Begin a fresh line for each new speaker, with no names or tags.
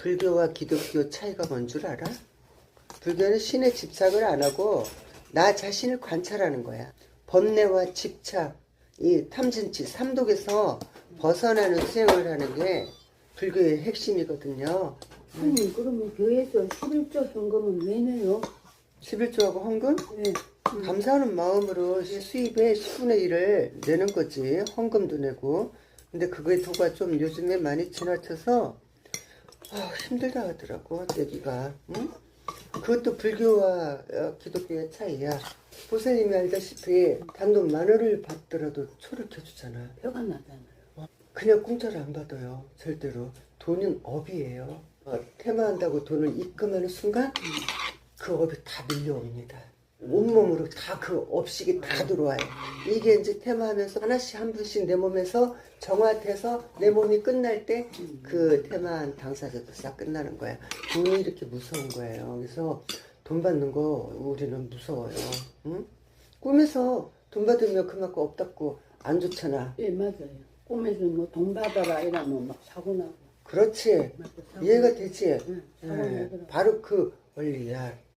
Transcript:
불교와 기독교 차이가 뭔 줄 알아? 불교는 신의 집착을 안 하고 나 자신을 관찰하는 거야. 번뇌와 집착, 이 탐진치, 삼독에서 벗어나는 수행을 하는 게 불교의 핵심이거든요.
아니 그러면 교회에서 11조 현금은 왜 내요?
11조하고 헌금?
네.
감사하는 마음으로 수입의 10분의 1을 내는 거지. 헌금도 내고. 근데 그거의 도가 좀 요즘에 많이 지나쳐서 아, 힘들다 하더라고, 내기가. 응? 그것도 불교와 어, 기독교의 차이야. 보살님이 알다시피 단돈 만 원을 받더라도 초를 켜주잖아.
표가 나잖아요.
그냥 공짜로 안 받아요. 절대로. 돈은 업이에요. 어, 테마한다고 돈을 입금하는 순간 그 업이 다 밀려옵니다. 온몸으로 다 그 업식이 다 들어와요. 이게 이제 테마하면서 하나씩 한 분씩 내 몸에서 정화돼서 내 몸이 끝날 때 그 테마한 당사자도 싹 끝나는 거야. 돈이 이렇게 무서운 거예요. 그래서 돈 받는 거 우리는 무서워요. 응? 꿈에서 돈 받으면 그만큼 없다고 안 좋잖아.
예 맞아요. 꿈에서 뭐 돈 받아라 이러면 막 사고 나고.
그렇지.
사고
이해가 되지?
응, 사고
예,
나더라고.
바로 그 원리야.